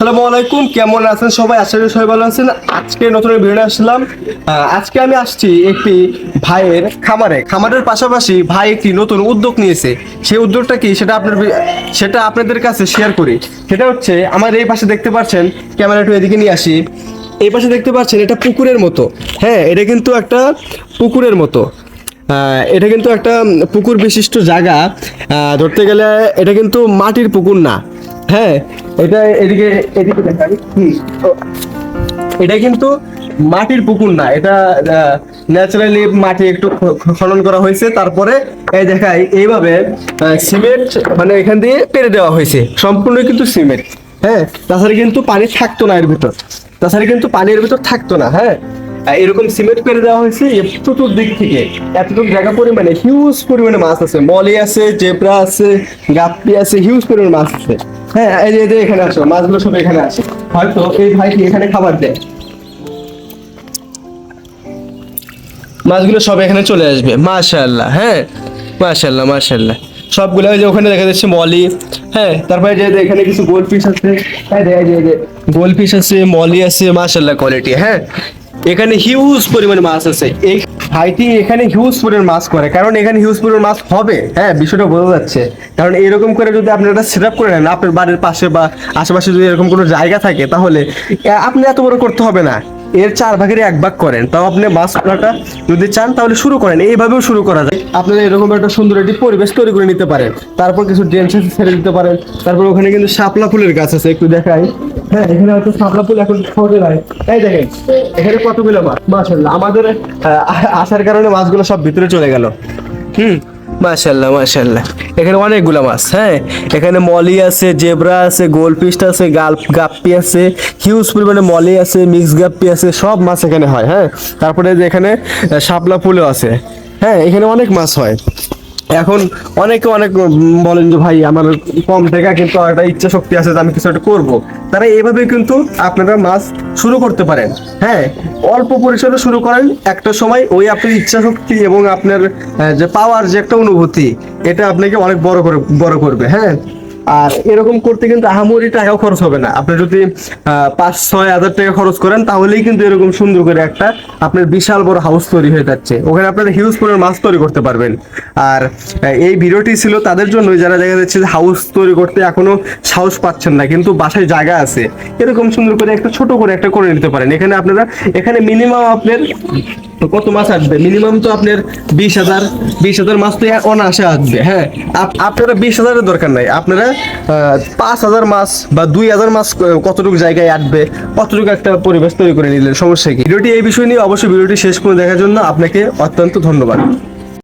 আসসালামু আলাইকুম, কেমন আছেন সবাই? আশা করি সবাই ভালো আছেন। আজকে নতুন ভিডিও আসলাম। আজকে আমি আসছি একটি ভাইয়ের খামারে। খামারের পাশাপাশি ভাই একটি নতুন উদ্যোগ নিয়েছে। সেই উদ্যোগটা কি সেটা আপনার সেটা আপনাদের কাছে শেয়ার করি। সেটা হচ্ছে আমার এই পাশে দেখতে পাচ্ছেন ক্যামেরাটা এদিকে নিয়ে আসি। এই পাশে দেখতে পাচ্ছেন, এটা পুকুরের মতো। হ্যাঁ এটা কিন্তু একটা পুকুরের মতো। এটা কিন্তু একটা পুকুর বিশিষ্ট জায়গা। ধরতে গেলে এটা কিন্তু মাটির পুকুর না। হ্যাঁ এটা এদিকে এদিকে এটা কিন্তু মাটির পুকুর না, এটা ন্যাচারালি মাটি একটু খনন করা হয়েছে, তারপরে এই দেখাই এইভাবে সিমেন্ট মানে এখান দিয়ে পেরে দেওয়া হয়েছে, সম্পূর্ণ কিন্তু সিমেন্ট। হ্যাঁ তাছাড়া কিন্তু পানি থাকতো না এর ভিতর, তাছাড়া কিন্তু পানির ভিতর থাকতো না হ্যাঁ। এরকম সিমেন্ট পেরে দেওয়া হয়েছে চতুর্দিক থেকে, এতটুকু জায়গা পরিমাণে হিউজ পরিমাণে মাছ আছে, মলি আছে, জেব্রা আছে, গাপ্পি আছে হিউজ পরিমাণে মাছ আছে। হ্যাঁ এই যে এখানে আসো, মাছগুলো সব এখানে হয়তো এই ভাইটি এখানে খাবার দেয়? মাছগুলো সব এখানে চলে আসবে, মাশাআল্লাহ হ্যাঁ মাশাআল্লাহ মাশাআল্লাহ। সবগুলো ওই যে ওখানে দেখা যাচ্ছে মলি হ্যাঁ তারপরে যে এখানে কিছু গোল পিস আছে হ্যাঁ গোল পিস আছে, মলি আছে, মাশাআল্লাহ কোয়ালিটি হ্যাঁ। এখানে হিউজ পরিমাণে মাছ আছে, এই ভাইটি এখানে হিউজ পরিমাণ মাছ করে কারণ এখানে হিউজ পরিমাণ মাছ হবে। হ্যাঁ বিষয়টা বোঝা যাচ্ছে। কারণ এরকম করে যদি আপনি একটা সেট করে নেন, আপনার বাড়ির পাশে বা আশেপাশে যদি এরকম কোনো জায়গা থাকে, তাহলে আপনি এত বড় করতে হবে না। এর চার ভাগের এক ভাগ করেন। তাও আপনি মাছ ধরাটা যদি চান, তাহলে শুরু করেন। এইভাবেও শুরু করা যায়। আপনারা এরকম একটা সুন্দর একটি পরিবেশ তৈরি করে নিতে পারেন। তারপর কিছু ড্রেন ছেড়ে দিতে পারেন। তারপর ওখানে কিন্তু শাপলা ফুলের গাছ আছে, একটু দেখাই। হ্যাঁ এখানে হয়তো শাপলা ফুল এখন ফোটে নাই। এই দেখেন, এখানে কতগুলো মাছ? মাশাল্লাহ আমাদের আসার কারণে মাছগুলো সব ভিতরে চলে গেল। হুম মাশাল্লাহ মাশাল্লাহ এখানে অনেকগুলো মাছ হ্যাঁ? এখানে মলি আছে, জেব্রা আছে, গোলপিস্ট আছে, গাল, গাপ্পি আছে হিউজ পরিমাণে মলি আছে মিক্স গাপ্পি আছে, সব মাছ এখানে হয় হ্যাঁ? তারপরে এখানে শাপলা ফুলও আছে হ্যাঁ? এখানে অনেক মাছ হয়। এখন অনেকে অনেক বলেন যে ভাই আমার কম টাকা, কিন্তু একটা ইচ্ছা শক্তি আছে যে আমি কিছু একটা করব। তারা এইভাবে কিন্তু আপনারা মাছ শুরু করতে পারেন। হ্যাঁ অল্প পরিসরে শুরু করেন একটা সময় ওই আপনার ইচ্ছা শক্তি এবং আপনার যে পাওয়ার যে একটা অনুভূতি, এটা আপনাকে অনেক বড় করে, বড় করবে। হ্যাঁ আর এরকম করতে কিন্তু আহামরি টাকাও খরচ হবে না। আপনি যদি পাঁচ, ছয় হাজার টাকা খরচ করেন, তাহলেই কিন্তু এরকম সুন্দর করে একটা আপনার বিশাল বড় হাউস তৈরি হয়ে যাচ্ছে। ওখানে আপনারা হিউজ পরিমাণ মাছ তৈরি করতে পারবেন। আর এই ভিডিওটি ছিল তাদের জন্য, যারা দেখা যাচ্ছে যে হাউস তৈরি করতে এখনও সাহস পাচ্ছেন না, কিন্তু বাসায় জায়গা আছে। এরকম সুন্দর করে একটা ছোট করে একটা করে নিতে পারেন। এখানে আপনারা, এখানে মিনিমাম আপনার কত মাছ আসবে? মিনিমাম তো আপনার বিশ হাজার বিশ হাজার মাছ তো অনায়াসে আসবে হ্যাঁ। আপ- আপনারা বিশ হাজারের দরকার নাই। আপনারা পাঁচ হাজার মাছ বা দুই হাজার মাছ কতটুকু জায়গায় আসবে কতটুকু একটা পরিবেশ তৈরি করে নিলেন, সমস্যা কি? ভিডিওটি এই বিষয় নিয়ে অবশ্যই ভিডিওটি শেষ করে দেখার জন্য আপনাকে অত্যন্ত ধন্যবাদ।